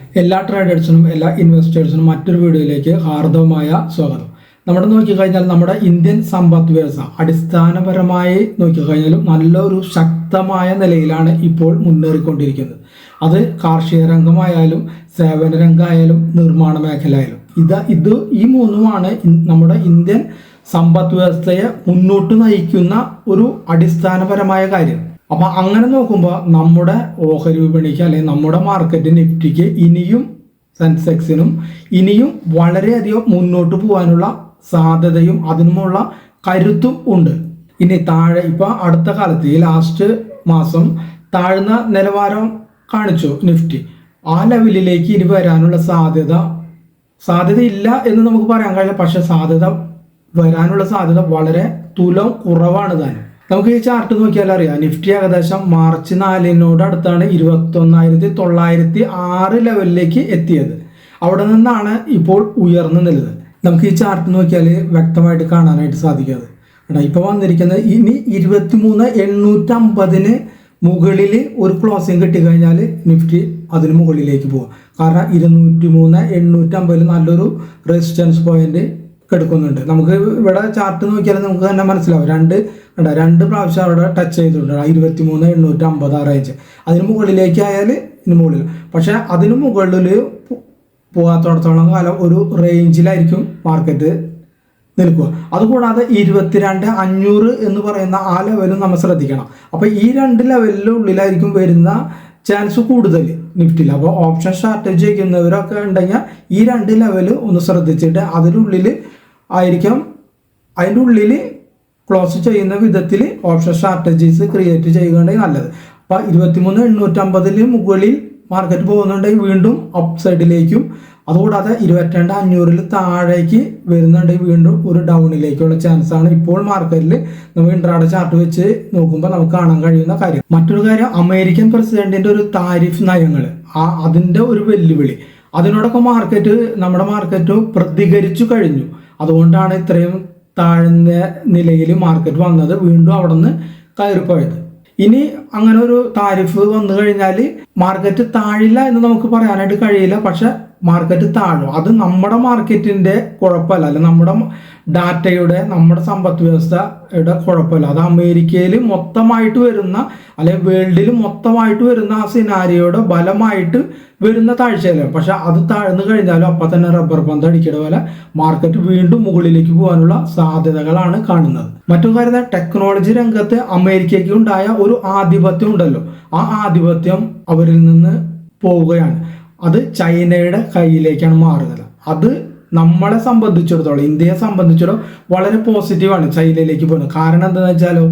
എല്ലാ ട്രേഡേഴ്സിനും എല്ലാ ഇൻവെസ്റ്റേഴ്സിനും മറ്റൊരു വീഡിയോയിലേക്ക് ഹാർദവമായ സ്വാഗതം. നമ്മുടെ നോക്കിക്കഴിഞ്ഞാൽ നമ്മുടെ ഇന്ത്യൻ സമ്പദ് വ്യവസ്ഥ അടിസ്ഥാനപരമായി നോക്കിക്കഴിഞ്ഞാലും നല്ലൊരു ശക്തമായ നിലയിലാണ് ഇപ്പോൾ മുന്നേറിക്കൊണ്ടിരിക്കുന്നത്. അത് കാർഷിക രംഗമായാലും സേവന രംഗമായാലും നിർമ്മാണ മേഖല ആയാലും ഇത് ഇത് ഈ മൂന്നുമാണ് നമ്മുടെ ഇന്ത്യൻ സമ്പദ് വ്യവസ്ഥയെ മുന്നോട്ട് നയിക്കുന്ന ഒരു അടിസ്ഥാനപരമായ കാര്യം. അപ്പൊ അങ്ങനെ നോക്കുമ്പോൾ നമ്മുടെ ഓഹരി വിപണിക്ക് അല്ലെങ്കിൽ നമ്മുടെ മാർക്കറ്റ് നിഫ്റ്റിക്ക് ഇനിയും സെൻസെക്സിനും ഇനിയും വളരെയധികം മുന്നോട്ട് പോകാനുള്ള സാധ്യതയും അതിനുമുള്ള കരുത്തും ഉണ്ട്. ഇനി താഴെ ഇപ്പൊ അടുത്ത കാലത്ത് ഈ ലാസ്റ്റ് മാസം താഴ്ന്ന നിലവാരം കാണിച്ചു നിഫ്റ്റി. ആ ലെവലിലേക്ക് ഇനി വരാനുള്ള സാധ്യത സാധ്യതയില്ല എന്ന് നമുക്ക് പറയാൻ കഴിയില്ല പക്ഷെ സാധ്യത വരാനുള്ള സാധ്യത വളരെ തുലം കുറവാണ് താനും. നമുക്ക് ഈ ചാർട്ട് നോക്കിയാൽ അറിയാം. നിഫ്റ്റി ഏകദേശം മാർച്ച് നാലിനോട് അടുത്താണ് ഇരുപത്തി ഒന്നായിരത്തി തൊള്ളായിരത്തി ആറ് ലെവലിലേക്ക് എത്തിയത്. അവിടെ നിന്നാണ് ഇപ്പോൾ ഉയർന്നു നിന്നത് നമുക്ക് ഈ ചാർട്ട് നോക്കിയാൽ വ്യക്തമായിട്ട് കാണാനായിട്ട് സാധിക്കാതെ എടാ ഇപ്പൊ വന്നിരിക്കുന്നത് ഇനി ഇരുപത്തിമൂന്ന് എണ്ണൂറ്റമ്പതിന് മുകളിൽ ഒരു ക്ലോസിങ് കിട്ടിക്കഴിഞ്ഞാൽ നിഫ്റ്റി അതിന് മുകളിലേക്ക് പോകും കാരണം ഇരുന്നൂറ്റി മൂന്ന് എണ്ണൂറ്റമ്പതിൽ നല്ലൊരു റെസിസ്റ്റൻസ് പോയിന്റ് കിടക്കുന്നുണ്ട്. നമുക്ക് ഇവിടെ ചാർട്ട് നോക്കിയാൽ നമുക്ക് തന്നെ മനസ്സിലാവും. രണ്ട് ഉണ്ട് രണ്ട് പ്രാവശ്യം അവിടെ ടച്ച് ചെയ്തിട്ടുണ്ട്. ഇരുപത്തി മൂന്ന് എണ്ണൂറ്റി അമ്പത് ആ റേഞ്ച് അതിന് മുകളിലേക്ക് ആയാൽ ഇതിന് മുകളിൽ. പക്ഷെ അതിന് മുകളിൽ പോകാത്തോടത്തോളം കാലം ഒരു റേഞ്ചിലായിരിക്കും മാർക്കറ്റ് നിൽക്കുക. അതുകൂടാതെ ഇരുപത്തിരണ്ട് അഞ്ഞൂറ് എന്ന് പറയുന്ന ആ ലെവലും നമ്മൾ ശ്രദ്ധിക്കണം. അപ്പോൾ ഈ രണ്ട് ലെവലിന്റെ ഉള്ളിലായിരിക്കും വരുന്ന ചാൻസ് കൂടുതൽ നിഫ്റ്റിയിൽ. അപ്പോൾ ഓപ്ഷൻ സ്ട്രാറ്റജി ചെയ്യുന്നവരൊക്കെ ഉണ്ടെങ്കിൽ ഈ രണ്ട് ലെവൽ ഒന്ന് ശ്രദ്ധിച്ചിട്ട് അതിനുള്ളിൽ ആയിരിക്കും. അതിന്റെ ഉള്ളിൽ ക്ലോസ് ചെയ്യുന്ന വിധത്തിൽ ഓപ്ഷൻ സ്ട്രാറ്റജീസ് ക്രിയേറ്റ് ചെയ്യുകയാണെങ്കിൽ നല്ലത്. അപ്പോൾ ഇരുപത്തിമൂന്ന് എണ്ണൂറ്റമ്പതിൽ മുകളിൽ മാർക്കറ്റ് പോകുന്നുണ്ടെങ്കിൽ വീണ്ടും അപ്പ് സൈഡിലേക്കും അതുകൂടാതെ ഇരുപത്തിരണ്ട് അഞ്ഞൂറിൽ താഴേക്ക് വരുന്നുണ്ടെങ്കിൽ വീണ്ടും ഒരു ഡൗണിലേക്കുള്ള ചാൻസ് ആണ്. ഇപ്പോൾ മാർക്കറ്റിൽ നമുക്ക് ഇൻട്രാഡ ചാർട്ട് വെച്ച് നോക്കുമ്പോൾ നമുക്ക് കാണാൻ കഴിയുന്ന കാര്യം. മറ്റൊരു കാര്യം അമേരിക്കൻ പ്രസിഡന്റിന്റെ ഒരു താരിഫ് നയങ്ങൾ. ആ അതിന്റെ ഒരു വെല്ലുവിളി. അതിനോടൊക്കെ മാർക്കറ്റ് നമ്മുടെ മാർക്കറ്റ് പ്രതികരിച്ചു കഴിഞ്ഞു. അതുകൊണ്ടാണ് ഇത്രയും താഴ്ന്ന നിലയിൽ മാർക്കറ്റ് വന്നത്. വീണ്ടും അവിടെ നിന്ന് കയറിപ്പോയത്. ഇനി അങ്ങനെ ഒരു താരിഫ് വന്നു കഴിഞ്ഞാൽ മാർക്കറ്റ് താഴില്ല എന്ന് നമുക്ക് പറയാനായിട്ട് കഴിയില്ല. പക്ഷെ മാർക്കറ്റ് താഴും. അത് നമ്മുടെ മാർക്കറ്റിന്റെ കുഴപ്പമല്ല. അല്ല നമ്മുടെ ഡാറ്റയുടെ നമ്മുടെ സമ്പദ് വ്യവസ്ഥയുടെ കുഴപ്പമില്ല. അത് അമേരിക്കയിൽ മൊത്തമായിട്ട് വരുന്ന അല്ലെങ്കിൽ വേൾഡിൽ മൊത്തമായിട്ട് വരുന്ന ആ സിനാരിയോയുടെ ബലമായിട്ട് വരുന്ന താഴ്ചയല്ല? പക്ഷെ അത് താഴ്ന്നു കഴിഞ്ഞാലും അപ്പം തന്നെ റബ്ബർ പന്ത് അടിക്കുന്ന പോലെ മാർക്കറ്റ് വീണ്ടും മുകളിലേക്ക് പോകാനുള്ള സാധ്യതകളാണ് കാണുന്നത്. മറ്റൊരു കാര്യം ടെക്നോളജി രംഗത്ത് അമേരിക്കയ്ക്ക് ഉണ്ടായ ഒരു ആധിപത്യം ഉണ്ടല്ലോ. ആ ആധിപത്യം അവരിൽ നിന്ന് പോവുകയാണ്. അത് ചൈനയുടെ കയ്യിലേക്കാണ് മാറുന്നത്. അത് നമ്മളെ സംബന്ധിച്ചിടത്തോളം ഇന്ത്യയെ സംബന്ധിച്ചിടത്തോളം വളരെ പോസിറ്റീവാണ് ചൈനയിലേക്ക് പോകുന്നത്. കാരണം എന്താണെന്ന് വെച്ചാലോ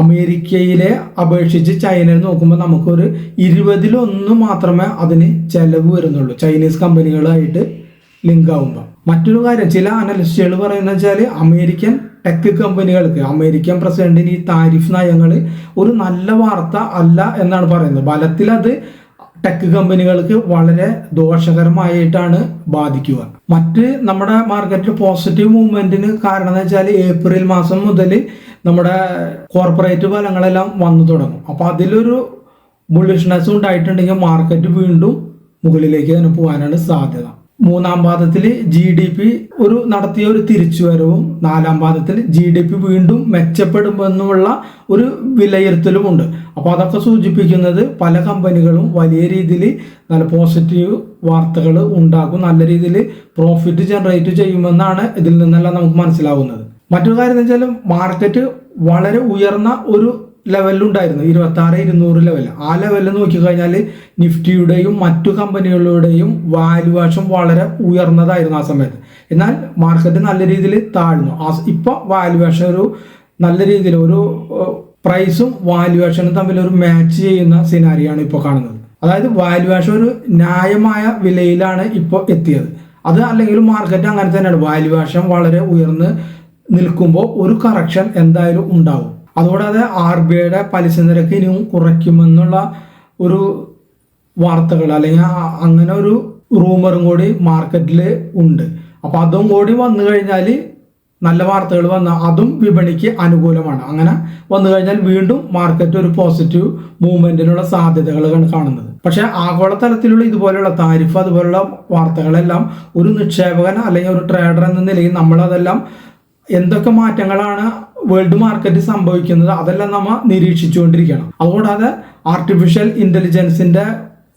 അമേരിക്കയിലെ അപേക്ഷിച്ച് ചൈനയിൽ നോക്കുമ്പോൾ നമുക്കൊരു ഇരുപതിലൊന്ന് മാത്രമേ അതിന് ചെലവ് വരുന്നുള്ളൂ. ചൈനീസ് കമ്പനികളായിട്ട് ലിങ്ക് ആകുമ്പോൾ മറ്റൊരു കാര്യം ചില അനലിസ്റ്റുകൾ പറയുന്നത് വെച്ചാൽ അമേരിക്കൻ ടെക് കമ്പനികൾക്ക് അമേരിക്കൻ പ്രസിഡന്റിന് ഈ താരിഫ് നയങ്ങൾ ഒരു നല്ല വാർത്ത അല്ല എന്നാണ് പറയുന്നത്. ഫലത്തിൽ അത് ടെക് കമ്പനികൾക്ക് വളരെ ദോഷകരമായിട്ടാണ് ബാധിക്കുക. മറ്റ് നമ്മുടെ മാർക്കറ്റിൽ പോസിറ്റീവ് മൂവ്മെന്റിന് കാരണം എന്ന് വെച്ചാൽ ഏപ്രിൽ മാസം മുതൽ നമ്മുടെ കോർപ്പറേറ്റ് ഫലങ്ങളെല്ലാം വന്നു തുടങ്ങും. അപ്പോൾ അതിലൊരു ബുള്ളിഷ്നെസ് ഉണ്ടായിട്ടുണ്ടെങ്കിൽ മാർക്കറ്റ് വീണ്ടും മുകളിലേക്ക് തന്നെ പോകാനാണ് സാധ്യത. മൂന്നാം പാദത്തിൽ ജി ഡി പി ഒരു നടത്തിയ ഒരു തിരിച്ചുവരവും നാലാം പാദത്തിൽ ജി ഡി പി വീണ്ടും മെച്ചപ്പെടുമെന്നുള്ള ഒരു വിലയിരുത്തലുമുണ്ട്. അപ്പോൾ അതൊക്കെ സൂചിപ്പിക്കുന്നത് പല കമ്പനികളും വലിയ രീതിയിൽ നല്ല പോസിറ്റീവ് വാർത്തകൾ ഉണ്ടാക്കും നല്ല രീതിയിൽ പ്രോഫിറ്റ് ജനറേറ്റ് ചെയ്യുമെന്നാണ് ഇതിൽ നിന്നെല്ലാം നമുക്ക് മനസ്സിലാവുന്നത്. മറ്റൊരു കാര്യം എന്ന് വെച്ചാൽ മാർക്കറ്റ് വളരെ ഉയർന്ന ഒരു ലെവലിലുണ്ടായിരുന്നു ഇരുപത്തി ആറ് ഇരുന്നൂറ് ലെവൽ ആ ലെവലിൽ നോക്കിക്കഴിഞ്ഞാൽ നിഫ്റ്റിയുടെയും മറ്റു കമ്പനികളുടെയും വാല്യുവേഷൻ വളരെ ഉയർന്നതായിരുന്നു ആ സമയത്ത്. എന്നാൽ മാർക്കറ്റ് നല്ല രീതിയിൽ താഴ്ന്നു. ആ വാല്യുവേഷൻ ഒരു നല്ല രീതിയിൽ ഒരു പ്രൈസും വാല്യുവേഷനും തമ്മിൽ ഒരു മാച്ച് ചെയ്യുന്ന സിനാരിയാണ് ഇപ്പോൾ കാണുന്നത്. അതായത് വാല്യുവേഷൻ ഒരു ന്യായമായ വിലയിലാണ് ഇപ്പോൾ എത്തിയത്. അത് അല്ലെങ്കിൽ മാർക്കറ്റ് അങ്ങനെ തന്നെയാണ്. വാല്യുവേഷൻ വളരെ ഉയർന്ന് നിൽക്കുമ്പോൾ ഒരു കറക്ഷൻ എന്തായാലും ഉണ്ടാവും. അതുകൂടാതെ ആർ ബി ഐയുടെ പലിശ നിരക്ക് ഇനിയും കുറയ്ക്കുമെന്നുള്ള ഒരു വാർത്തകൾ അല്ലെങ്കിൽ അങ്ങനെ ഒരു റൂമറും കൂടി മാർക്കറ്റിൽ ഉണ്ട്. അപ്പൊ അതും കൂടി വന്നു കഴിഞ്ഞാൽ നല്ല വാർത്തകൾ വന്ന അതും വിപണിക്ക് അനുകൂലമാണ്. അങ്ങനെ വന്നു കഴിഞ്ഞാൽ വീണ്ടും മാർക്കറ്റ് ഒരു പോസിറ്റീവ് മൂവ്മെന്റിനുള്ള സാധ്യതകളാണ് കാണുന്നത്. പക്ഷേ ആഗോളതലത്തിലുള്ള ഇതുപോലെയുള്ള താരിഫ് അതുപോലുള്ള വാർത്തകളെല്ലാം ഒരു നിക്ഷേപകൻ അല്ലെങ്കിൽ ഒരു ട്രേഡർ എന്ന നിലയിൽ നമ്മളതെല്ലാം എന്തൊക്കെ മാറ്റങ്ങളാണ് വേൾഡ് മാർക്കറ്റ് സംഭവിക്കുന്നത് അതെല്ലാം നമ്മൾ നിരീക്ഷിച്ചുകൊണ്ടിരിക്കണം. അതുകൂടാതെ ആർട്ടിഫിഷ്യൽ ഇന്റലിജൻസിന്റെ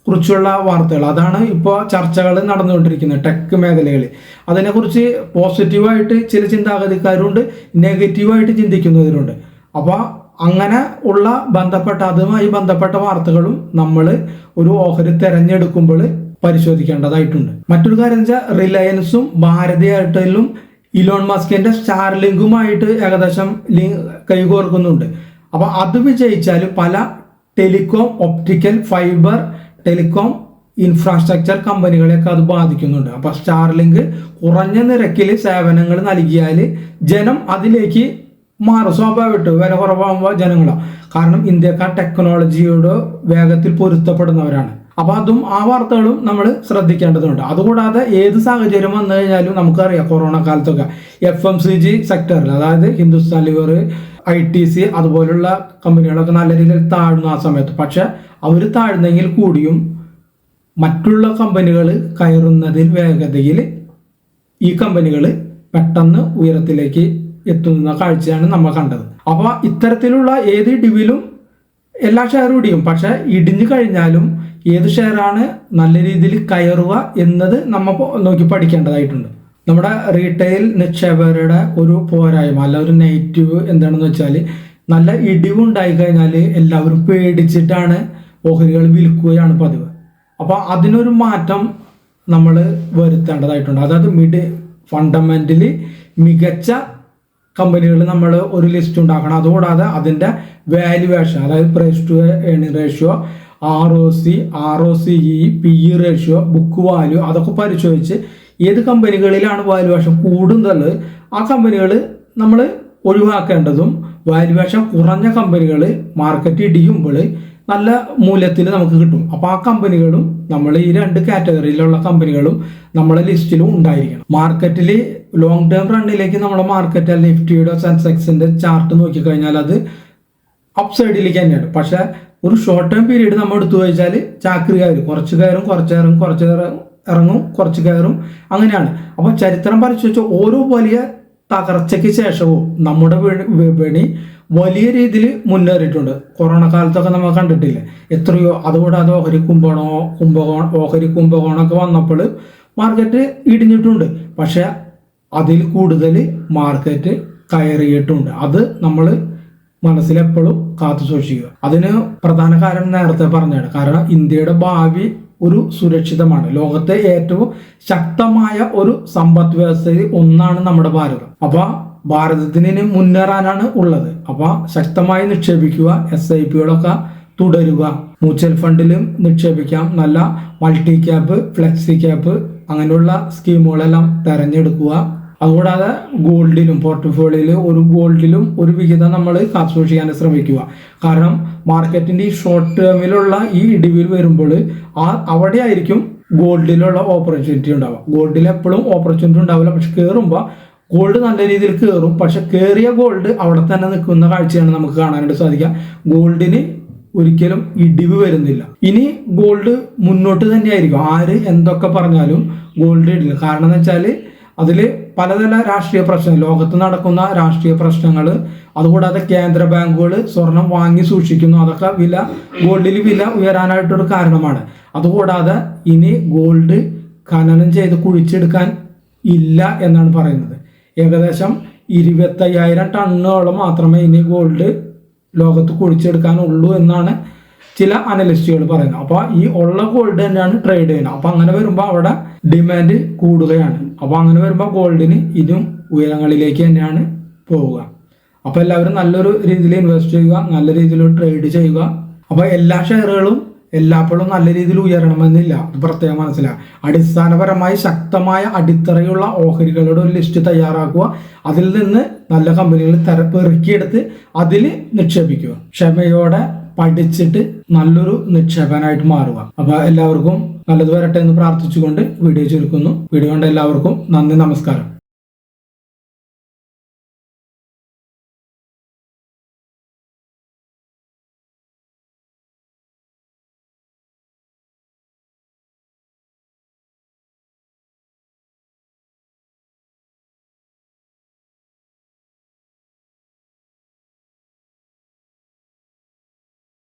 കുറിച്ചുള്ള വാർത്തകൾ അതാണ് ഇപ്പോൾ ചർച്ചകൾ നടന്നുകൊണ്ടിരിക്കുന്നത് ടെക് മേഖലകളിൽ അതിനെക്കുറിച്ച് പോസിറ്റീവായിട്ട് ചില ചിന്താഗതിക്കാരുണ്ട് നെഗറ്റീവായിട്ട് ചിന്തിക്കുന്നവരുണ്ട്. അപ്പോൾ അങ്ങനെ ഉള്ള ബന്ധപ്പെട്ട അതുമായി ബന്ധപ്പെട്ട വാർത്തകളും നമ്മൾ ഒരു ഓഹരി തിരഞ്ഞെടുക്കുമ്പോൾ പരിശോധിക്കേണ്ടതായിട്ടുണ്ട്. മറ്റൊരു കാര്യം വെച്ചാൽ റിലയൻസും ഭാരതി എയർടെല്ലും ഇലോൺ മസ്കിന്റെ സ്റ്റാർലിങ്കുമായിട്ട് ഏകദേശം ലിങ്ക് കൈകോർക്കുന്നുണ്ട്. അപ്പോൾ അത് വിജയിച്ചാൽ പല telecom optical fibre telecom infrastructure കമ്പനികളെയൊക്കെ അത് ബാധിക്കുന്നുണ്ട്. അപ്പോൾ സ്റ്റാർലിങ്ക് കുറഞ്ഞ നിരക്കിൽ സേവനങ്ങൾ നൽകിയാൽ ജനം അതിലേക്ക് മാറും. സ്വാഭാവികമായിട്ട് വില കുറവാകുമ്പോൾ ജനങ്ങളാണ് കാരണം ഇന്ത്യക്കാർ ടെക്നോളജിയോട് വേഗത്തിൽ പൊരുത്തപ്പെടുന്നവരാണ്. അപ്പൊ അതും ആ വാർത്തകളും നമ്മൾ ശ്രദ്ധിക്കേണ്ടതുണ്ട്. അതുകൂടാതെ ഏത് സാഹചര്യം വന്നു കഴിഞ്ഞാലും നമുക്കറിയാം കൊറോണ കാലത്തൊക്കെ എഫ് എം സി ജി സെക്ടറിൽ അതായത് Hindustan lever I T C അതുപോലുള്ള കമ്പനികളൊക്കെ നല്ല രീതിയിൽ താഴ്ന്നു ആ സമയത്ത്. പക്ഷെ അവർ താഴ്ന്നെങ്കിൽ കൂടിയും മറ്റുള്ള കമ്പനികൾ കയറുന്നതിൽ വേഗതയിൽ ഈ കമ്പനികൾ പെട്ടെന്ന് ഉയരത്തിലേക്ക് എത്തുന്ന കാഴ്ചയാണ് നമ്മൾ കണ്ടത്. അപ്പോൾ ഇത്തരത്തിലുള്ള ഏത് ഇടിവിലും എല്ലാ ഷെയറും ഇടിയും. പക്ഷെ ഇടിഞ്ഞു കഴിഞ്ഞാലും ഏത് ഷെയറാണ് നല്ല രീതിയിൽ കയറുക എന്നത് നമ്മൾ നോക്കി പഠിക്കേണ്ടതായിട്ടുണ്ട്. നമ്മുടെ റീറ്റെയിൽ നിക്ഷേപകരുടെ ഒരു പോരായ്മ അല്ല ഒരു നെഗറ്റീവ് എന്താണെന്ന് വെച്ചാൽ നല്ല ഇടിവുണ്ടായി കഴിഞ്ഞാൽ എല്ലാവരും പേടിച്ചിട്ടാണ് ഓഹരികൾ വിൽക്കുകയാണ് പതിവ്. അപ്പോൾ അതിനൊരു മാറ്റം നമ്മൾ വരുത്തേണ്ടതായിട്ടുണ്ട്. അതായത് മിഡ് ഫണ്ടമെന്റലി മികച്ച കമ്പനികൾ നമ്മൾ ഒരു ലിസ്റ്റ് ഉണ്ടാക്കണം. അതുകൂടാതെ അതിന്റെ വാല്യുവേഷൻ അതായത് price to earning ratio R O C R O C E P E ratio book value അതൊക്കെ പരിശോധിച്ച് ഏത് കമ്പനികളിലാണ് വാല്യുവേഷൻ കൂടുന്നത് ആ കമ്പനികൾ നമ്മൾ ഒഴിവാക്കേണ്ടതും വാല്യുവേഷൻ കുറഞ്ഞ കമ്പനികൾ മാർക്കറ്റ് ഇടിയുമ്പോൾ നല്ല മൂല്യത്തിൽ നമുക്ക് കിട്ടും. അപ്പോൾ ആ കമ്പനികളും നമ്മൾ ഈ രണ്ട് കാറ്റഗറിയിലുള്ള കമ്പനികളും നമ്മളെ ലിസ്റ്റിലും ഉണ്ടായിരിക്കണം. മാർക്കറ്റിൽ ലോങ് ടേം റണ്ണിലേക്ക് നമ്മുടെ മാർക്കറ്റ് നിഫ്റ്റിയുടെ സെൻസെക്സിന്റെ ചാർട്ട് നോക്കിക്കഴിഞ്ഞാൽ അത് അപ് സൈഡിലേക്ക് തന്നെയാണ്. പക്ഷെ ഒരു ഷോർട്ട് ടേം പീരീഡ് നമ്മൾ എടുത്തു വെച്ചാൽ ചാക്രി കയറും കുറച്ച് കയറും കുറച്ച് ഇറങ്ങും കുറച്ച് ഇറങ്ങും കുറച്ച് കയറും അങ്ങനെയാണ്. അപ്പോൾ ചരിത്രം പരിശോധിച്ച ഓരോ വലിയ തകർച്ചയ്ക്ക് ശേഷവും നമ്മുടെ വിപണി വലിയ രീതിയിൽ മുന്നേറിയിട്ടുണ്ട്. കൊറോണ കാലത്തൊക്കെ നമ്മൾ കണ്ടിട്ടില്ലേ? എത്രയോ അതുകൂടാതെ ഓഹരി കുംഭകോണോ കുംഭകോണ ഓഹരി കുംഭകോണമൊക്കെ വന്നപ്പോൾ മാർക്കറ്റ് ഇടിഞ്ഞിട്ടുണ്ട്. പക്ഷെ അതിൽ കൂടുതൽ മാർക്കറ്റ് കയറിയിട്ടുണ്ട്. അത് നമ്മൾ മനസ്സിലെപ്പോഴും കാത്തു സൂക്ഷിക്കുക. അതിന് പ്രധാന കാരണം നേരത്തെ പറഞ്ഞാണ് കാരണം ഇന്ത്യയുടെ ഭാവി ഒരു സുരക്ഷിതമാണ്. ലോകത്തെ ഏറ്റവും ശക്തമായ ഒരു സമ്പദ് വ്യവസ്ഥയിൽ ഒന്നാണ് നമ്മുടെ ഭാരതം. അപ്പൊ ഭാരതത്തിന് മുന്നേറാനാണ് ഉള്ളത്. അപ്പൊ ശക്തമായി നിക്ഷേപിക്കുക എസ് ഐ പികളൊക്കെ തുടരുക മ്യൂച്വൽ ഫണ്ടിലും നിക്ഷേപിക്കാം നല്ല മൾട്ടി ക്യാപ്പ് ഫ്ലെക്സി ക്യാപ്പ് അങ്ങനെയുള്ള സ്കീമുകളെല്ലാം തെരഞ്ഞെടുക്കുക അതുകൂടാതെ ഗോൾഡിലും പോർട്ട്ഫോളിയോയിൽ ഒരു ഗോൾഡിലും ഒരു വിഹിതം നമ്മൾ കാത്തുസൂക്ഷിക്കാൻ ശ്രമിക്കുക. കാരണം മാർക്കറ്റിന്റെ ഈ ഷോർട്ട് ടേമിലുള്ള ഈ ഇടിവിൽ വരുമ്പോൾ ആ അവിടെ ആയിരിക്കും ഗോൾഡിലുള്ള ഓപ്പർച്യൂണിറ്റി ഉണ്ടാവുക. ഗോൾഡിൽ എപ്പോഴും ഓപ്പർച്യൂണിറ്റി ഉണ്ടാവില്ല. പക്ഷെ കയറുമ്പോൾ ഗോൾഡ് നല്ല രീതിയിൽ കയറും പക്ഷെ കയറിയ ഗോൾഡ് അവിടെ തന്നെ നിൽക്കുന്ന കാഴ്ചയാണ് നമുക്ക് കാണാനായിട്ട് സാധിക്കുക. ഗോൾഡിന് ഒരിക്കലും ഇടിവ് വരുന്നില്ല. ഇനി ഗോൾഡ് മുന്നോട്ട് തന്നെയായിരിക്കും. ആര് എന്തൊക്കെ പറഞ്ഞാലും ഗോൾഡ് ഇടില്ല. കാരണം എന്ന് വെച്ചാൽ അതിൽ പലതര രാഷ്ട്രീയ പ്രശ്നങ്ങൾ ലോകത്ത് നടക്കുന്ന രാഷ്ട്രീയ പ്രശ്നങ്ങൾ അതുകൂടാതെ കേന്ദ്ര ബാങ്കുകൾ സ്വർണം വാങ്ങി സൂക്ഷിക്കുന്നു. അതൊക്കെ വില ഗോൾഡിൽ വില ഉയരാനായിട്ടൊരു കാരണമാണ്. അതുകൂടാതെ ഇനി ഗോൾഡ് ഖനനം ചെയ്ത് കുഴിച്ചെടുക്കാൻ ഇല്ല എന്നാണ് പറയുന്നത്. ഏകദേശം ഇരുപത്തയ്യായിരം ടണ്ണോളം മാത്രമേ ഇനി ഗോൾഡ് ലോകത്ത് കുഴിച്ചെടുക്കാനുള്ളൂ എന്നാണ് ചില അനലിസ്റ്റുകൾ പറയുന്നത്. അപ്പോൾ ഈ ഉള്ള ഗോൾഡ് തന്നെയാണ് ട്രേഡ് ചെയ്യുന്നത്. അപ്പോൾ അങ്ങനെ വരുമ്പോൾ അവിടെ ഡിമാൻഡ് കൂടുകയാണ്. അപ്പോൾ അങ്ങനെ വരുമ്പോൾ ഗോൾഡിന് ഇതും ഉയരങ്ങളിലേക്ക് തന്നെയാണ് പോവുക. അപ്പോൾ എല്ലാവരും നല്ലൊരു രീതിയിൽ ഇൻവെസ്റ്റ് ചെയ്യുക നല്ല രീതിയിൽ ട്രേഡ് ചെയ്യുക. അപ്പോൾ എല്ലാ ഷെയറുകളും എല്ലാപ്പോഴും നല്ല രീതിയിൽ ഉയരണമെന്നില്ല. അത് പ്രത്യേകം മനസ്സിലാക്കുക അടിസ്ഥാനപരമായി ശക്തമായ അടിത്തറയുള്ള ഓഹരികളുടെ ഒരു ലിസ്റ്റ് തയ്യാറാക്കുക. അതിൽ നിന്ന് നല്ല കമ്പനികൾ തിരപ്പ് ഇറക്കിയെടുത്ത് അതിൽ നിക്ഷേപിക്കുക. ക്ഷമയോടെ പഠിച്ചിട്ട് നല്ലൊരു നിക്ഷേപനായിട്ട് മാറുക. അപ്പൊ എല്ലാവർക്കും നല്ലത് വരട്ടെ എന്ന് പ്രാർത്ഥിച്ചുകൊണ്ട് വീഡിയോ ചുരുക്കുന്നു. വീഡിയോ കണ്ട എല്ലാവർക്കും നന്ദി നമസ്കാരം.